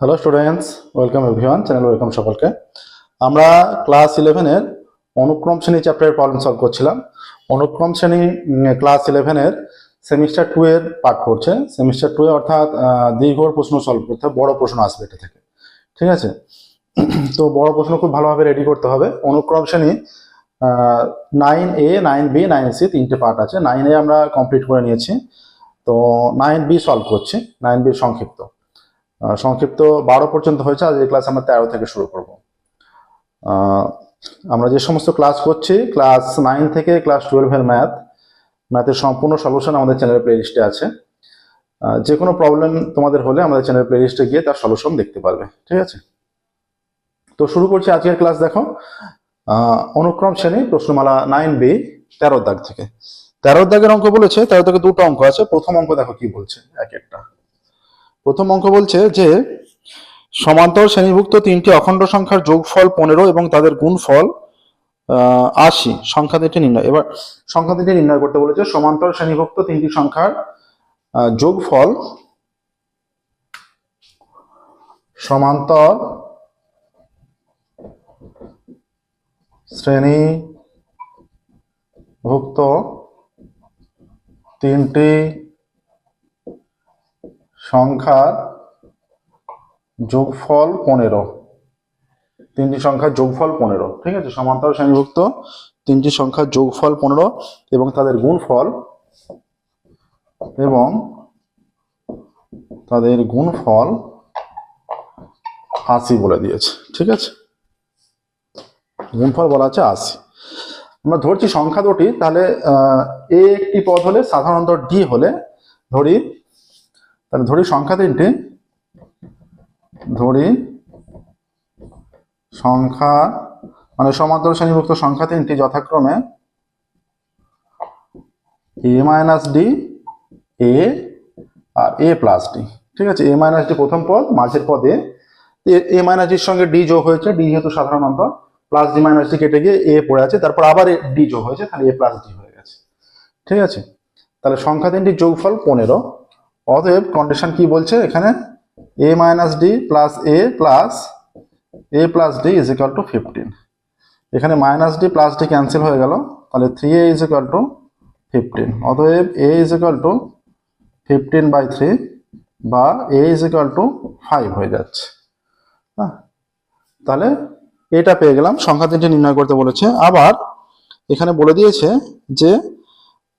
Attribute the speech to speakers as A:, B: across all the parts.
A: Hello students welcome everyone channel welcome সকলকে। আমরা class ইলেভেনের অনুক্রম শ্রেণি চ্যাপ্টারের প্রবলেম সলভ করছিলাম। অনুক্রম শ্রেণি ক্লাস ইলেভেনের সেমিস্টার টু এর পার্ট করছে। সেমিস্টার টু এ অর্থাৎ দীর্ঘ প্রশ্ন সলভ করতে বড় প্রশ্ন আসবে এটা থেকে। ঠিক আছে? তো বড় প্রশ্ন খুব ভালোভাবে রেডি করতে হবে। অনুক্রম শ্রেণি nine A nine B nine C তিনটে পার্ট আছে। নাইন এ আমরা কমপ্লিট করে নিয়েছি। তো নাইন বি সলভ করছি। নাইন বি সংক্ষিপ্ত। সংক্ষিপ্ত বারো পর্যন্ত হয়েছে, আজ এই ক্লাস আমরা তেরো থেকে শুরু করব। আমরা যে সমস্ত ক্লাস করছি ক্লাস নাইন থেকে ক্লাস টুয়েলভের ম্যাথ ম্যাথের সম্পূর্ণ সলিউশন আমাদের চ্যানেলের প্লেলিস্টে আছে। যে কোনো প্রবলেম তোমাদের হলে আমাদের চ্যানেলের প্লেলিস্টে গিয়ে তার সলিউশন দেখতে পারবে, ঠিক আছে? তো শুরু করছি আজকের ক্লাস দেখো। অনুক্রম শ্রেণি, প্রশ্নমালা নাইন বি তেরো দাগ থেকে। তেরো দাগের অঙ্ক বলেছে, তেরো দাগে দুটো অঙ্ক আছে, প্রথম অঙ্ক দেখো কি বলছে, এক একটা। প্রথম অঙ্ক বলছে যে, সমান্তর শ্রেণীভুক্ত তিনটি অখণ্ড সংখ্যার যোগফল পনেরো এবং তাদের গুণফল আশি। সংখ্যা তিনটি নির্ণয় এবার সংখ্যা তিনটি নির্ণয় করতে বলেছে, সমান্তর শ্রেণীভুক্ত তিনটি সংখ্যার যোগফল, সমান্তর শ্রেণীভুক্ত তিনটি সংখ্যার যোগফল পনেরো। তিনটি সংখ্যার যোগফল পনেরো, ঠিক আছে? সমান্তর শ্রেণীভুক্ত। তিনটি সংখ্যার যোগফল পনেরো এবং তাদের গুণফল এবং তাদের গুণফল আশি বলে দিয়েছে, ঠিক আছে? গুণফল বলা আছে আশি। আমরা ধরছি সংখ্যা দুটি, তাহলে এ একটি পদ হলে, সাধারণত ডি হলে, ধরি তাহলে ধরি সংখ্যা তিনটি। ধরি সংখ্যা মানে সমান্তর শ্রেণীভুক্ত সংখ্যা তিনটি যথাক্রমে এ মাইনাস ডি এ আর এ প্লাস ডি ঠিক আছে? এ মাইনাস ডি প্রথম পদ, মাঝের পদে। এ মাইনাস ডির সঙ্গে ডি যোগ হয়েছে ডি যেহেতু সাধারণত প্লাস ডি মাইনাস ডি কেটে গিয়ে এ পড়ে আছে, তারপর আবার ডি যোগ হয়েছে, তাহলে এ প্লাস ডি হয়ে গেছে। ঠিক আছে? তাহলে সংখ্যা তিনটির যোগফল পনেরো। অতএব কন্ডিশন কি বলছে এখানে? A minus d plus a plus a plus d is equal to fifteen এখানে minus d plus d cancel হয়ে গেল, তাহলে three a is equal to fifteen অতএব a is equal to fifteen by three বা a is equal to five হয়ে যাচ্ছে। হ্যাঁ তাহলে এটা পেয়ে গেলাম, সংখ্যা তিনটি নির্ণয় করতে বলেছে। আবার এখানে বলে দিয়েছে যে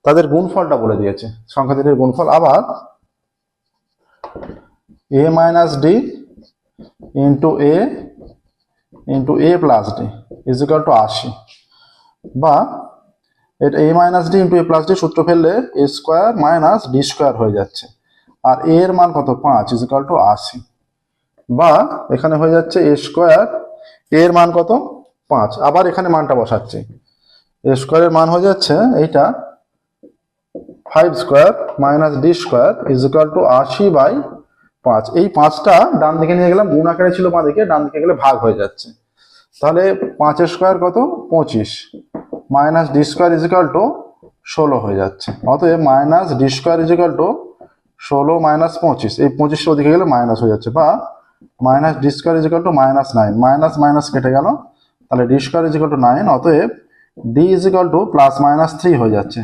A: তাদের গুণফলটা বলে দিয়েছে, সংখ্যা তিনটির গুণফল। আবার a minus d into a into a plus d is equal to আশি। বা এটা a minus d into a plus d সূত্র ফেললে a square minus d square হয়ে যাচ্ছে। আর এ এর মান কত? পাঁচ ইজ ইকাল টু আশি। বা এখানে হয়ে যাচ্ছে এ স্কোয়ার এর মান কত? পাঁচ। আবার এখানে মানটা বসাচ্ছি। এ স্কোয়ারের মান হয়ে যাচ্ছে এইটা five square minus d square is equal to আশি বাই পাঁচ। এই পাঁচটা ডান দিকে নিয়ে গেলাম, গুণ আকারে ছিল বাঁ দিকে, ডান দিকে গেলে ভাগ হয়ে যাচ্ছে। তাহলে পাঁচের স্কোয়ার কত? পঁচিশ। Minus d square is equal to ষোলো হয়ে যাচ্ছে। অতএব minus d square is equal to ষোলো মাইনাস পঁচিশ। এই পঁচিশটা ওদিকে গেলে মাইনাস হয়ে যাচ্ছে। বা minus d square is equal to minus nine minus minus কেটে গেল। তাহলে d square is equal to nine অতএব d is equal to plus minus three হয়ে যাচ্ছে।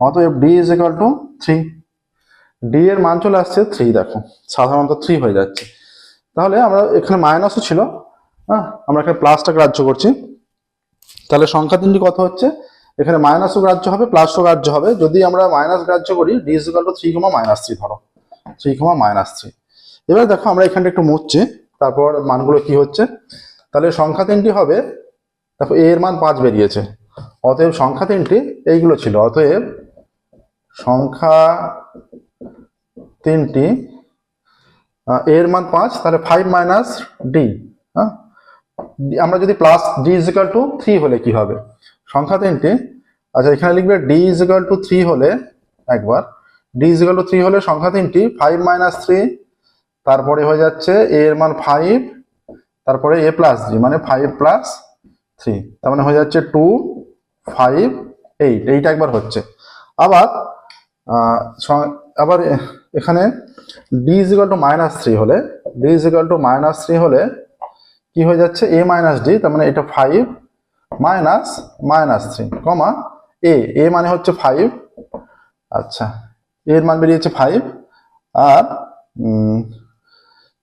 A: অতএব d is equal to three d এর মান চলে আসছে থ্রি দেখো। সাধারণত থ্রি হয়ে যাচ্ছে। তাহলে আমরা এখানে মাইনাসও ছিল হ্যাঁ? আমরা এখানে প্লাসটা গ্রাহ্য করছি। তাহলে সংখ্যা তিনটি কত হচ্ছে? এখানে মাইনাসও গ্রাহ্য হবে প্লাসও গ্রাহ্য হবে। যদি আমরা মাইনাস গ্রাহ্য করি d is equal to three comma minus three ধরো। থ্রি কমা মাইনাস থ্রি এবার দেখো, আমরা এখানটা একটু মুছছি। তারপর মানগুলো কি হচ্ছে? তাহলে সংখ্যা তিনটি হবে, দেখো এর মান পাঁচ বেরিয়েছে। অতএব সংখ্যা তিনটি এইগুলো ছিল। অতএব সংখ্যা তিনটি এর মান পাঁচ, তাহলে ফাইভ মাইনাস ডি হ্যাঁ? আমরা যদি plus d is equal to three হলে কি হবে? সংখ্যা তিনটি। আচ্ছা এখানে লিখবে ডি ইজিক্যাল টু থ্রি হলে, একবার ডি ইজিক্যাল টু থ্রি হলে সংখ্যা তিনটি ফাইভ মাইনাস থ্রি তারপরে হয়ে যাচ্ছে এ এর মান ফাইভ তারপরে এ প্লাস জি মানে ফাইভ প্লাস থ্রি তার মানে হয়ে যাচ্ছে টু ফাইভ এইট এইটা একবার হচ্ছে। আবার আবার এখানে d is equal to minus three হলে d is equal to minus three হলে কি হয়ে যাচ্ছে? এ মাইনাস ডি তার মানে এটা five minus minus three comma a a মানে হচ্ছে ফাইভ আচ্ছা এর মান বেরিয়েছে ফাইভ আর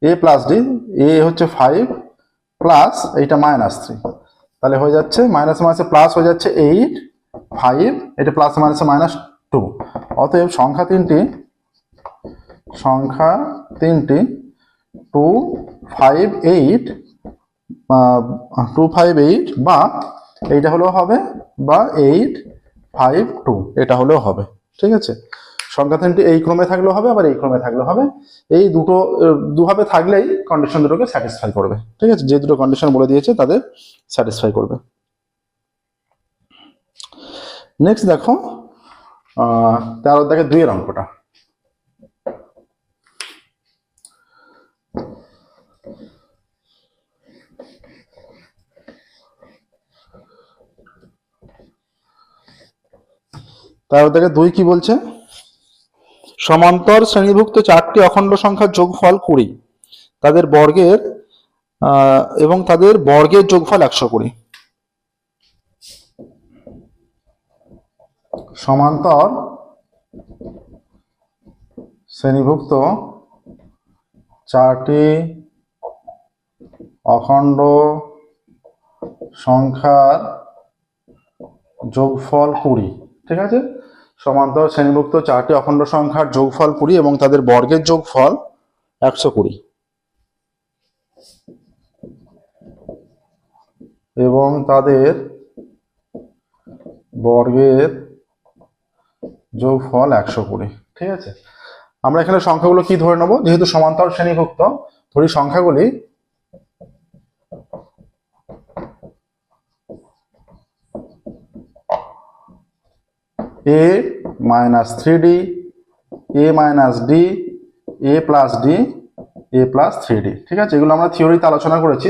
A: এ প্লাস ডি এ হচ্ছে ফাইভ প্লাস এইটা মাইনাস থ্রি তাহলে হয়ে যাচ্ছে মাইনাস মাইনাসে প্লাস হয়ে যাচ্ছে এইট ফাইভ এটা প্লাস মাইনাসে মাইনাস টু অতএব সংখ্যা তিনটি সংখ্যা তিনটি two five eight two five eight বা এইটা হলেও হবে, বা এইট ফাইভ টু এটা হলেও হবে, ঠিক আছে? সংখ্যা তিনটি এই ক্রমে থাকলেও হবে, আবার এই ক্রমে থাকলেও হবে। এই দুটো দুভাবে থাকলেই কন্ডিশন দুটোকে স্যাটিসফাই করবে, ঠিক আছে? যে দুটো কন্ডিশন বলে দিয়েছে, তাদের স্যাটিসফাই করবে। নেক্সট দেখো তেরো দেখে দুইয়ের অঙ্কটা। তেরো থেকে দুই কি বলছে? সমান্তর শ্রেণীভুক্ত চারটি অখণ্ড সংখ্যার যোগফল কুড়ি। তাদের বর্গের এবং তাদের বর্গের যোগফল একশো কুড়ি। সমান্তর শ্রেণীভুক্ত চারটি অখণ্ড সংখ্যার যোগফল কুড়ি, ঠিক আছে? সমান্তর শ্রেণীভুক্ত চারটি অখণ্ড সংখ্যার যোগফল কুড়ি এবং তাদের বর্গের যোগফল একশো কুড়ি। এবং তাদের বর্গের যোগফল একশো কুড়ি, ঠিক আছে? আমরা এখানে সংখ্যাগুলো কি ধরে নেব? যেহেতু সমান্তর শ্রেণীভুক্ত, ধরি সংখ্যাগুলি a minus three d a minus d a plus d a plus three d ঠিক আছে? এগুলো আমরা থিওরিতে আলোচনা করেছি।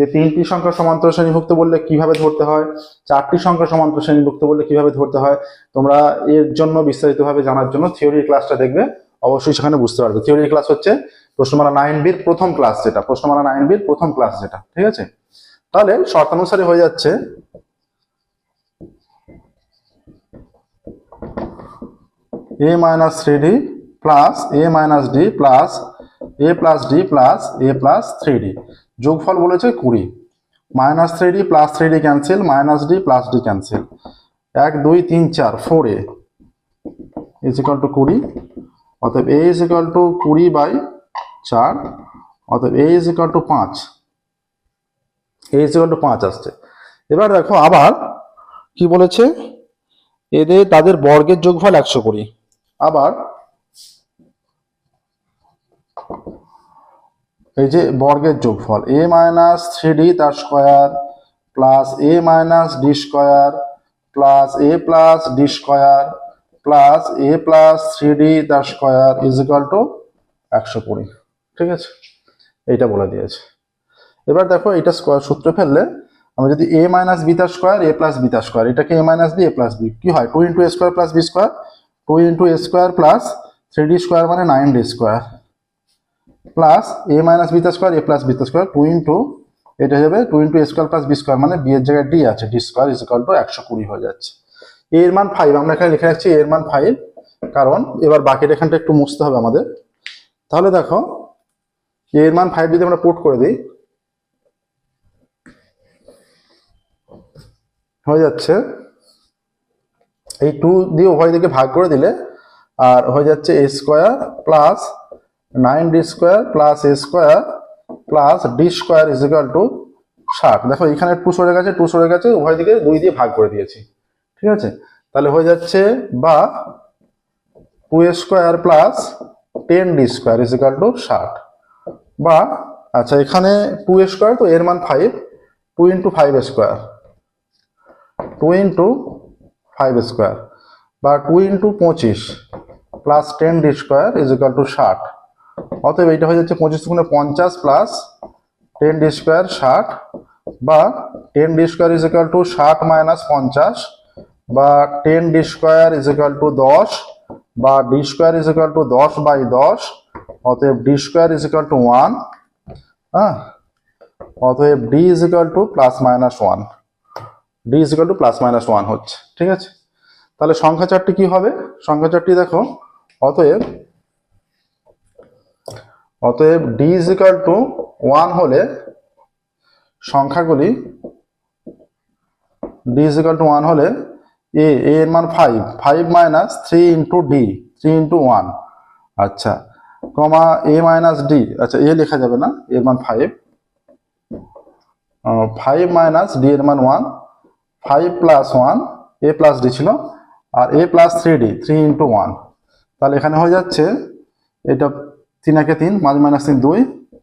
A: যে তিনটি সংখ্যা সমান্তর শ্রেণীভুক্ত বললে কীভাবে ধরতে হয়, চারটি সংখ্যা সমান্তর শ্রেণীভুক্ত বললে কীভাবে ধরতে হয়, তোমরা এর জন্য বিস্তারিতভাবে জানার জন্য থিওরি ক্লাসটা দেখবে, অবশ্যই সেখানে বুঝতে পারবে। থিওরি ক্লাস হচ্ছে প্রশ্নমালা নাইন বির প্রথম ক্লাস যেটা, প্রশ্নমালা নাইন বির প্রথম ক্লাস যেটা, ঠিক আছে? তাহলে শর্তানুসারে হয়ে যাচ্ছে, a minus 3d plus a minus d plus a plus d plus a plus 3d যোগফল বলেছে কুড়ি। Minus three d plus three d cancel minus d plus d cancel এক, দুই, তিন, চার four a is equal to কুড়ি। অতএব এ is equal to কুড়ি বাই চার। অতএব এ ইজ ইকাল টু পাঁচ। এ ইজ ইকাল টু পাঁচ আসছে। এবার দেখো আবার কি বলেছে? এদের, তাদের বর্গের যোগফল একশো কুড়ি। আবার এই যে বর্গের যোগফল এ মাইনাস থ্রি ডি তার square plus a minus d square plus a plus d square plus a plus three d তার স্কোয়ার ইজ ইকাল টু একশো কুড়ি। ঠিক আছে? এইটা বলে দিয়েছে। এবার দেখো এটা স্কোয়ার সূত্র ফেললে আমরা যদি এ মাইনাস বি তার স্কোয়ার এ প্লাস বি তার স্কোয়ার এটাকে a minus b a plus b কি হয়? Two into a square plus b square two into a square plus three d square মানে nine d square plus a minus b তার square এ plus B তার square two into এটা হবে two into a square plus b square মানে B এর জায়গায় D আছে d square is equal to একশো কুড়ি হয়ে যাচ্ছে। এর মান ফাইভ আমরা এখানে লিখে রাখছি এর মান ফাইভ কারণ এবার বাকিটা এখানটা একটু মুছতে হবে আমাদের। তাহলে দেখো এর মান ফাইভ যদি আমরা পুট করে দিই, হয়ে যাচ্ছে, এই টু দিয়ে উভয় দিকে ভাগ করে দিলে, আর হয়ে যাচ্ছে a square plus nine d square plus a square plus d square is equal to ষাট। দেখো, এখানে টু সরে গেছে টু সরে গেছে, উভয় দিকে দুই দিয়ে ভাগ করে দিয়েছি। ঠিক আছে? তাহলে হয়ে যাচ্ছে বা two a square plus ten d square is equal to ষাট। বা আচ্ছা এখানে টু এ স্কোয়ার, তো এর মান five two into five square. Two into five square. বা টু ইন্টু পঁচিশ plus ten d square is equal to ষাট। অতএব এইটা হয়ে যাচ্ছে পঁচিশ গুণে পঞ্চাশ প্লাস টেন ডি স্কোয়ার ষাট বা ten d square is equal to ষাট মাইনাস পঞ্চাশ বা ten d square is equal to দশ বা d square is equal to দশ বাই দশ, অতএব d square is equal to one হ্যাঁ? অতএব d is equal to plus minus one d is equal to plus minus one হচ্ছে, ঠিক আছে? তাহলে সংখ্যা চারটি কি হবে? সংখ্যা চারটি দেখো, অতএব অতএব d is equal to one হলে সংখ্যাগুলি d is equal to one হলে এ এর মান five five minus three into d three into one আচ্ছা কমা এ মাইনাস ডি আচ্ছা এ লেখা যাবে না এর মান ফাইভ ফাইভ মাইনাস ডি এর মান one five plus one a plus d ছিল, আর a plus three d three into one তাহলে এখানে হয়ে যাচ্ছে, এটা তিন একে তিন পাঁচ মাইনাস তিন, দুই,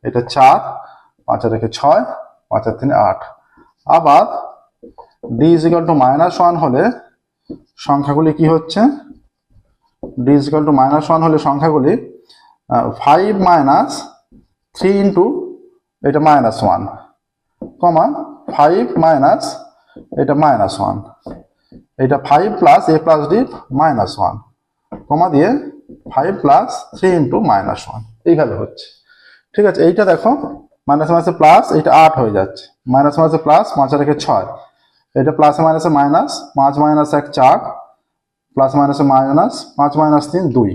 A: এটা চার, পাঁচ আর একে ছয়, পাঁচ আর তিন আট। আবার D is equal to minus one হলে সংখ্যাগুলি কি হচ্ছে? D is equal to minus one হলে সংখ্যাগুলি ফাইভ মাইনাস থ্রি ইন্টু এটা minus one comma five minus এটা মাইনাস ওয়ান এটা five plus A plus D minus one comma দিয়ে five plus three into minus one এইভাবে হচ্ছে। ঠিক আছে, এইটা দেখো মাইনাস মাইনাসে প্লাস এটা আট হয়ে যাচ্ছে। মাইনাস মাইনাসে প্লাস পাঁচ রেখে ছয়। এটা প্লাসে মাইনাসে মাইনাস পাঁচ মাইনাস এক চার প্লাস মাইনাসে মাইনাস পাঁচ মাইনাস তিন দুই।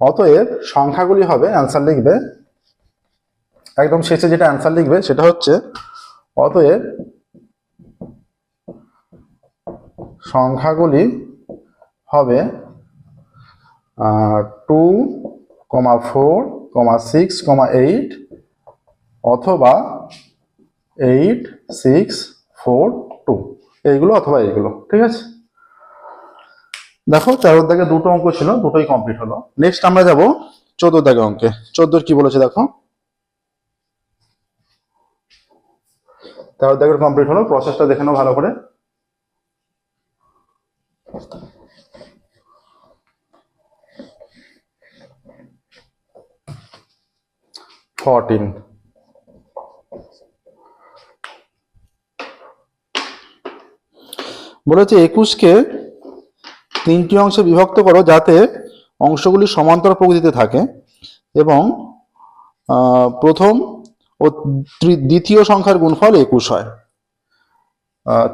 A: অতএব সংখ্যাগুলি হবে অ্যান্সার লিখবে। একদম শেষে যেটা অ্যান্সার লিখবে, সেটা হচ্ছে, অতএব সংখ্যাগুলি হবে two comma four comma six comma eight অথবা এইট সিক্স ফোর টু এইগুলো অথবা এইগুলো, ঠিক আছে? দেখো তেরোর দাগে দুটো অঙ্ক ছিল, দুটোই কমপ্লিট হলো। নেক্সট আমরা যাব চোদ্দ দাগে অঙ্কে। চোদ্দোর কি বলেছে দেখো? তেরো দাগের কমপ্লিট হলো প্রসেসটা দেখে নাও ভালো করে। ফোরটিন বলেছে একুশকে তিনটি অংশে বিভক্ত করো যাতে অংশগুলি সমান্তর প্রকৃতিতে থাকে এবং প্রথম ও দ্বিতীয় সংখ্যার গুণফল একুশ হয়।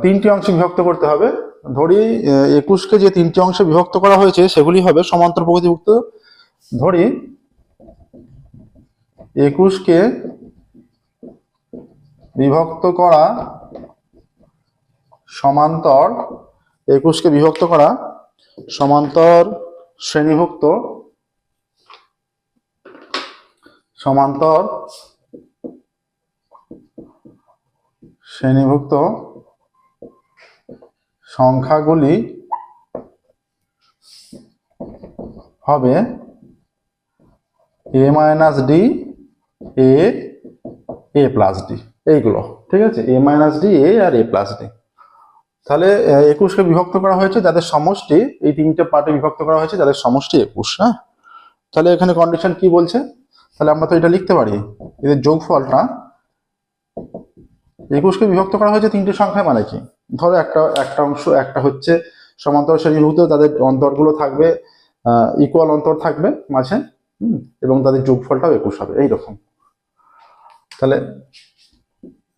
A: তিনটি অংশে বিভক্ত করতে হবে। ধরি, একুশকে যে তিনটি অংশে বিভক্ত করা হয়েছে সেগুলি হবে সমান্তর প্রকৃতিভুক্ত। ধরি একুশকে বিভক্ত করা সমান্তর, একুশকে বিভক্ত করা সমান্তর শ্রেণীভুক্ত সমান্তর শ্রেণীভুক্ত সংখ্যাগুলি হবে A minus D A A plus D এইগুলো, ঠিক আছে? এ মাইনাস ডি এ আর এ প্লাস ডি তাহলে একুশকে বিভক্ত করা হয়েছে, যাদের সমষ্টি, এই তিনটে পার্টে বিভক্ত করা হয়েছে, যাদের সমষ্টি একুশ হ্যাঁ? তাহলে এখানে কন্ডিশন কি বলছে? তাহলে আমরা তো এটা লিখতে পারি। এদের যোগফলটা, একুশকে বিভক্ত করা হয়েছে তিনটে সংখ্যায় মানে কি? ধরো একটা একটা অংশ, একটা হচ্ছে সমান্তর শ্রেণীভূত তাদের অন্তরগুলো থাকবে ইকুয়াল অন্তর থাকবে মাঝে এবং তাদের যোগফলটাও একুশ হবে, এইরকম।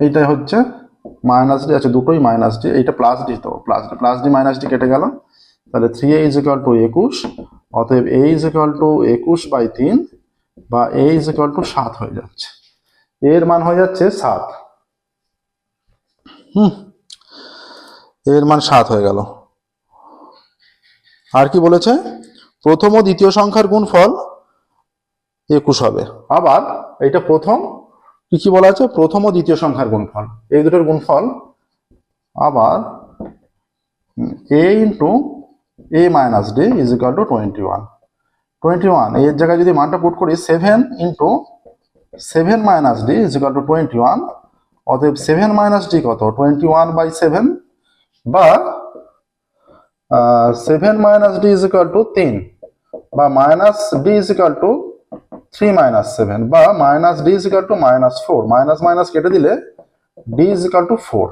A: এইটাই হচ্ছে মাইনাস ডি আছে দুটোই মাইনাস ডি এইটা প্লাস ডি তো plus D plus D minus D কেটে গেল। তাহলে three A is equal to একুশ, অতএব এ ইজ ইকাল টু একুশ বাই তিন বা এ ইজ ইকাল টু সাত হয়ে যাচ্ছে। এর মান হয়ে যাচ্ছে সাত। হুম, এর মান সাত হয়ে গেল। আর কি বলেছে? প্রথম ও দ্বিতীয় সংখ্যার গুণফল একুশ হবে। আবার এটা প্রথম কি কি বলা আছে? প্রথম ও দ্বিতীয় সংখ্যার গুণফল। এই দুটোর গুণফল আবার A into A minus D is equal to twenty one twenty ওয়ানের জায়গায় যদি মানটা পুট করি seven into seven minus D is equal to twenty one অতএব সেভেন মাইনাস ডি কত? টোয়েন্টি ওয়ান বাই সেভেন বা seven minus D is equal to তিন, বা minus D is equal to three minus seven বা minus D is equal to minus four minus minus কেটে দিলে D is equal to four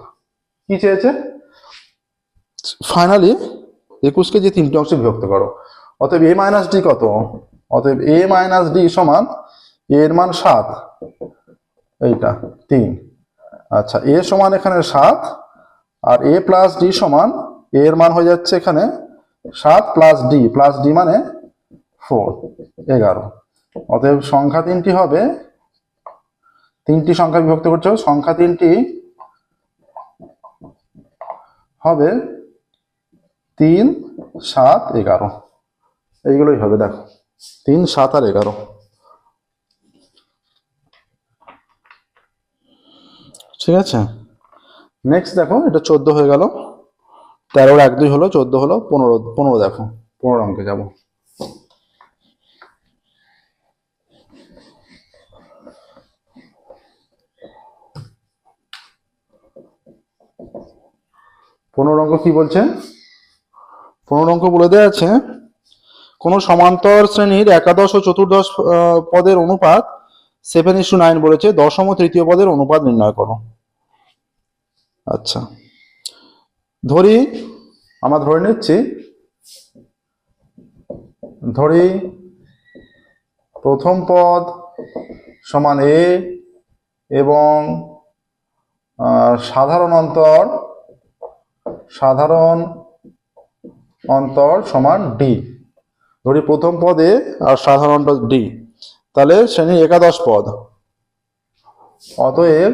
A: কি চেয়েছে? Finally একুশকে যে তিনটে অংশে বিভক্ত করো। অতএব এ মাইনাস ডি কত? অতএব এ মাইনাস ডি সমান এর মান সাত। এইটা, তিন। আচ্ছা এ সমান এখানে সাত, আর এ প্লাস ডি সমান এর মান হয়ে যাচ্ছে এখানে সাত প্লাস ডি প্লাস ডি মানে ফোর এগারো। অতএব সংখ্যা তিনটি হবে। তিনটি সংখ্যা বিভক্ত হবে। সংখ্যা তিনটি হবে তিন, সাত, এগারো। এইগুলোই হবে, দেখো। তিন, সাত আর এগারো। ঠিক আছে? নেক্সট দেখো, এটা চোদ্দ হয়ে গেল। তেরোর এক দুই হলো, চোদ্দ হলো, পনেরো পনেরো দেখো। পনেরো অঙ্কে যাব। পনেরো অঙ্ক কি বলছে? পনেরো অঙ্ক বলে দেওয়া আছে, কোন সমান্তর শ্রেণির একাদশ ও চতুর্দশ পদের অনুপাত সেভেন ইস্যু নাইন বলেছে, দশম ও তৃতীয় পদের অনুপাত নির্ণয় করো। আচ্ছা। ধরি, আমরা ধরে নিচ্ছি, ধরি, প্রথম পদ সমান এ এবং সাধারণ অন্তর সাধারণ অন্তর সমান ডি ধরি প্রথম পদে আর সাধারণ ডি তাহলে শ্রেণি একাদশ পদ। অতএব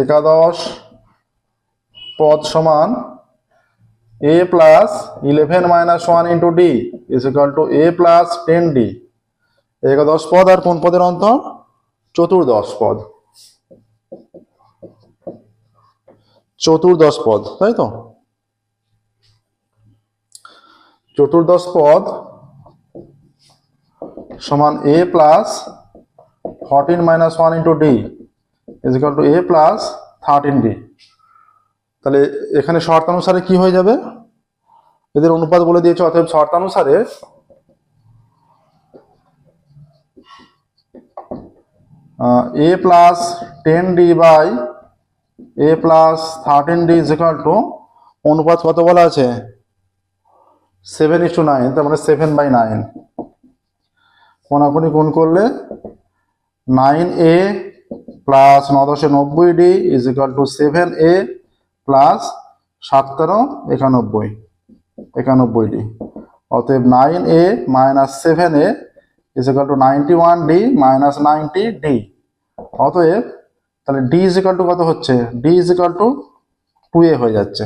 A: একাদশ পদ সমান A plus eleven minus one into D is equal to A plus ten D একাদশ পদ আর কোন পদের অন্তর? চতুর্দশ পদ। চতুর্দশ পদ, তাই তো? চতুর্দশ পদ সমান A plus fourteen minus one into D is equal to A plus thirteen D তাহলে এখানে শর্তানুসারে কি হয়ে যাবে? এদের অনুপাত বলে দিয়েছে, অতএব শর্তানুসারে A plus ten D by A plus thirteen D is equal to অনুপাত কত বলা আছে? সেভেন ইস টু নাইন তার মানে সেভেন বাই নাইন কোনাকুনি গুণ করলে নাইন এ প্লাস ন দশে নব্বই D is equal to seven A plus সাত তেরো একানব্বই একানব্বই ডি অতএব nine A minus seven A is equal to ninety one D minus ninety D অতএব তাহলে ডি ইজ ইকাল টু কত হচ্ছে? D is equal to two A হয়ে যাচ্ছে।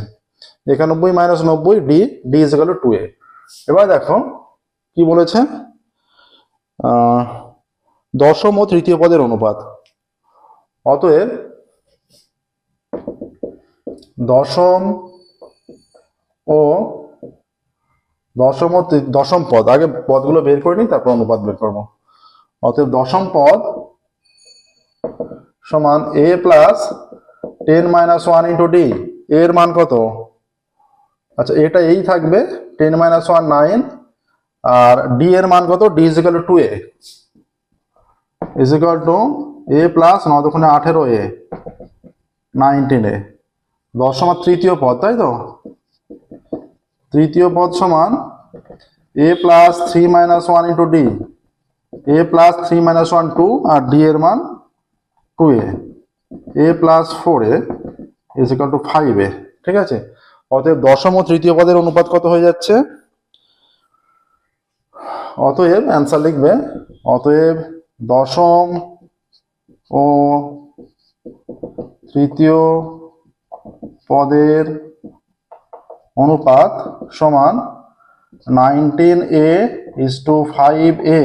A: একানব্বই মাইনাস নব্বই D D is equal to two A এবার দেখো, কি বলেছে? দশম ও তৃতীয় পদের অনুপাত। অতএব দশম ও দশম ও দশম পদ, আগে পদগুলো বের করে নিই, তারপর অনুপাত বের করব। অতএব দশম পদ সমান A plus ten minus one into D এর মান কত? আচ্ছা এটা এই থাকবে টেন মাইনাস ওয়ান নাইন আর ডি এর মান কত? D is equal to A is equal to A plus ন দোকানে আঠেরো এ নাইনটিন এ দশম আর তৃতীয় পদ, তাই তো? তৃতীয় পদ সমান A plus three minus one into D A plus three minus one two R D এর মান two A A plus four A is equal to five A, ঠিক আছে? অতএব দশম ও তৃতীয় পদের অনুপাত কত হয়ে যাচ্ছে? অতএব অ্যান্সার লিখবে, অতএব দশম ও তৃতীয় পদের অনুপাত সমান nineteen A is to five A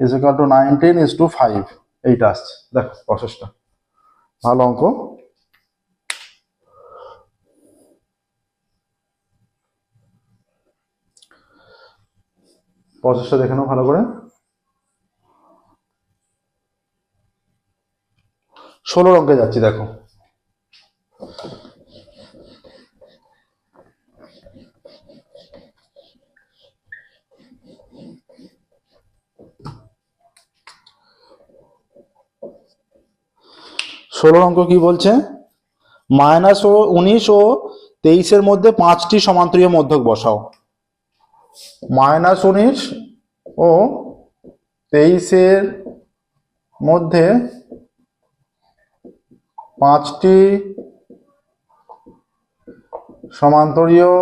A: is equal to nineteen is to five এইটা আসছে। দেখো প্রসেসটা ভালো অঙ্ক। প্রসেসটা দেখে নাও ভালো করে। ষোলো অঙ্কে যাচ্ছি, দেখো। ষোলো অঙ্ক কি বলছে? মাইনাস ও উনিশ ও তেইশের মধ্যে পাঁচটি সমান্তরীয় মধ্যক বসাও। মাইনাস উনিশ ও তেইশের মধ্যে পাঁচটি সমান্তরীয়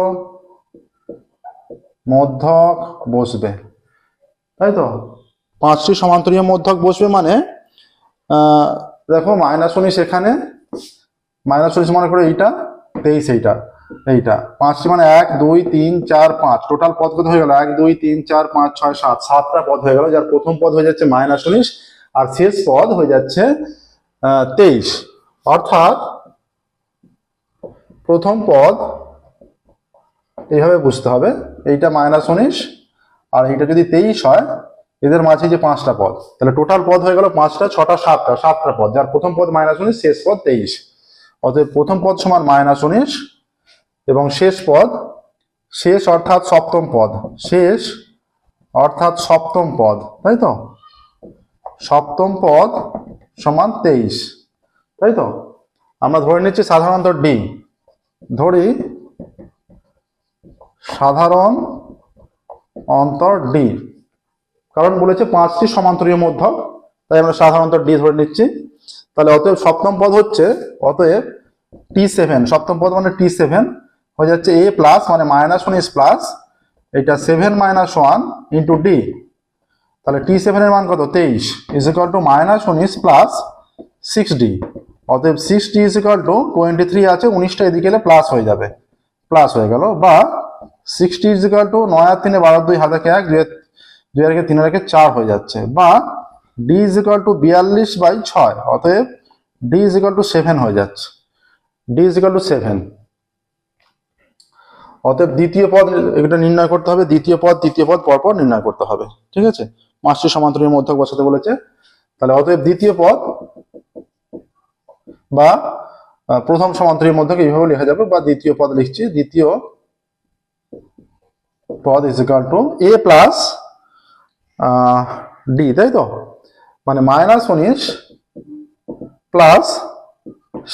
A: মধ্যক বসবে। তাই তো? পাঁচটি সমান্তরীয় মধ্যক বসবে মানে দেখো মাইনাস উনিশ এখানে মাইনাস উনিশ মনে করে এইটা, তেইশ এইটা এইটা। পাঁচটি মানে এক, দুই, তিন, চার, পাঁচ। টোটাল পদ কত হয়ে গেল? এক, দুই, তিন, চার, পাঁচ, ছয়, সাত। সাতটা পদ হয়ে গেল, যার প্রথম পদ হয়ে যাচ্ছে মাইনাস উনিশ, আর শেষ পদ হয়ে যাচ্ছে তেইশ। অর্থাৎ, প্রথম পদ এইভাবে বুঝতে হবে। এইটা মাইনাস উনিশ, আর এইটা যদি তেইশ হয় এদের মাঝে যে পাঁচটা পদ, তাহলে টোটাল পদ হয়ে গেল পাঁচটা, ছটা, সাতটা সাতটা পদ। যার প্রথম পদ মাইনাস উনিশ, শেষ পদ তেইশ। অতএব প্রথম পদ সমান মাইনাস উনিশ এবং শেষ পদ, শেষ অর্থাৎ সপ্তম পদ। শেষ অর্থাৎ সপ্তম পদ, তাই তো? সপ্তম পদ সমান তেইশ, তাই তো? আমরা ধরে নিচ্ছি সাধারণত ডি ধরি সাধারণ অন্তর ডি কারণ বলেছে পাঁচটি সমান্তরীয় মধ্যক তাই আমরা সাধারণত ডি ধরে নিচ্ছি। তাহলে অতএব সপ্তম পদ হচ্ছে, অতএব টি সেভেন সপ্তম পদ মানে টি সেভেন হয়ে যাচ্ছে এ প্লাস মানে মাইনাস উনিশ প্লাস এটা seven minus one into D তাহলে টি সেভেনের মান কত? তেইশ ইজ ইকাল টু মাইনাস উনিশ প্লাস সিক্স ডি অতএব six D is equal to twenty three আছে, উনিশটা এদিকে এলে প্লাস হয়ে যাবে। প্লাস হয়ে গেল, বা সিক্সটি ইজ ইকাল টু নয় আর তিনে বারো দুই হাতে এক, দুই দুই আর একে তিন আর একে চার হয়ে যাচ্ছে। বা ডি ইজ ইকাল টু বিয়াল্লিশ বাই ছয়, অতএব D is equal to seven হয়ে যাচ্ছে। D is equal to seven অতএব দ্বিতীয় পদ, এটা নির্ণয় করতে হবে, দ্বিতীয় পদ, তৃতীয় পদ, পরপর নির্ণয় করতে হবে। ঠিক আছে? পাঁচটি সমান্তরীয় মধ্যক বসাতে বলেছে। তাহলে অতএব দ্বিতীয় পদ বা প্রথম সমান্তরীয় মধ্যক এইভাবে লেখা যাবে? বা দ্বিতীয় পদ লিখছি, দ্বিতীয় পদ is equal to A plus D তাই তো মানে মাইনাস উনিশ plus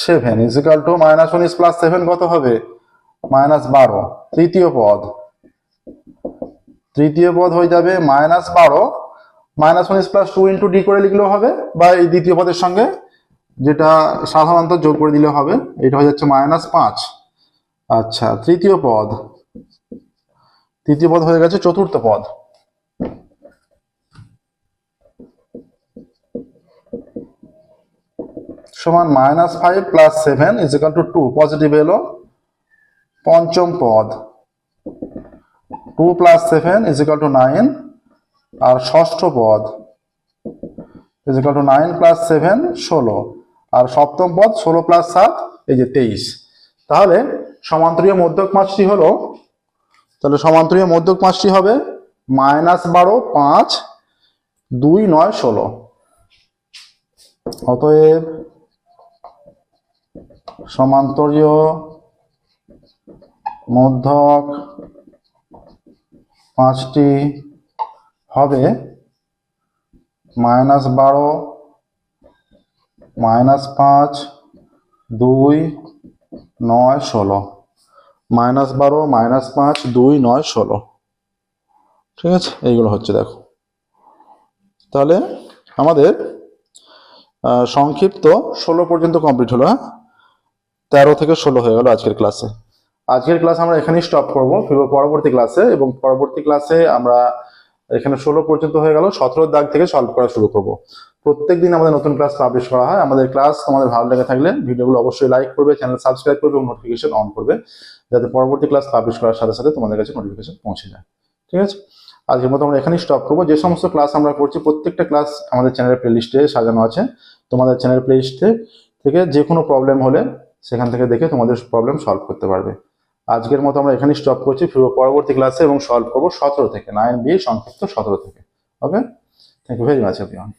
A: seven is equal to minus উনিশ প্লাস সেভেন কত হবে? মাইনাস বারো। তৃতীয় পদ। তৃতীয় পদ হয়ে যাবে মাইনাস বারো। মাইনাস উনিশ প্লাস টু ইন্টু ডি করে লিখলেও হবে, বা এই দ্বিতীয় পদের সঙ্গে যেটা সাধারণত যোগ করে দিলেও হবে, এটা হয়ে যাচ্ছে মাইনাস পাঁচ। আচ্ছা তৃতীয় পদ। তৃতীয় পদ হয়ে গেছে চতুর্থ পদ। সমান minus five plus seven is equal to two positive এলো পঞ্চম পদ। Two plus seven is equal to nine আর ষষ্ঠ পদ is equal to nine plus seven ষোলো, আর সপ্তম পদ ষোলো প্লাস সাত, এই যে তেইশ। তাহলে সমান্তরীয় মধ্যক পাঁচটি হলো, তাহলে সমান্তরীয় মধ্যক পাঁচটি হবে মাইনাস বারো, পাঁচ, দুই, নয়, ষোলো। অতএব সমান্তরীয়, মধ্যক পাঁচটি হবে। মাইনাস বারো, মাইনাস পাঁচ, দুই, নয়, ষোলো। মাইনাস বারো, মাইনাস পাঁচ, দুই, নয়, ষোলো। ঠিক আছে? এইগুলো হচ্ছে দেখো। তাহলে আমাদের সংক্ষিপ্ত ষোলো পর্যন্ত কমপ্লিট হলো হ্যাঁ? তেরো থেকে ষোলো হয়ে গেল আজকের ক্লাসে আজকের ক্লাস আমরা এখানেই স্টপ করব, ফিরবো পরবর্তী ক্লাসে এবং পরবর্তী ক্লাসে আমরা এখানে ষোলো পর্যন্ত হয়ে গেল সতেরো দাগ থেকে সলভ করা শুরু করব। প্রত্যেক দিন আমাদের নতুন ক্লাস পাবলিশ করা হয়। আমাদের ক্লাস তোমাদের ভালো লেগে থাকলে ভিডিওগুলো অবশ্যই লাইক করবে চ্যানেল সাবস্ক্রাইব করবে এবং নোটিফিকেশন অন করবে, যাতে পরবর্তী ক্লাস পাবলিশ করার সাথে সাথে তোমাদের কাছে নোটিফিকেশন পৌঁছে যায়। ঠিক আছে? আজকের মতো আমরা এখানেই স্টপ করব। যে সমস্ত ক্লাস আমরা করছি, প্রত্যেকটা ক্লাস আমাদের চ্যানেলের প্লেলিস্টে সাজানো আছে। তোমাদের চ্যানেল প্লেলিস্টে থেকে যে কোনো প্রবলেম হলে সেখান থেকে দেখে তোমাদের প্রবলেম সলভ করতে পারবে। আজকের মতো আমরা এখানেই স্টপ করছি। ফিরবো পরবর্তী ক্লাসে এবং সলভ করব সতেরো থেকে নাইন বি সংক্ষিপ্ত সতেরো থেকে। Okay thank you very much everyone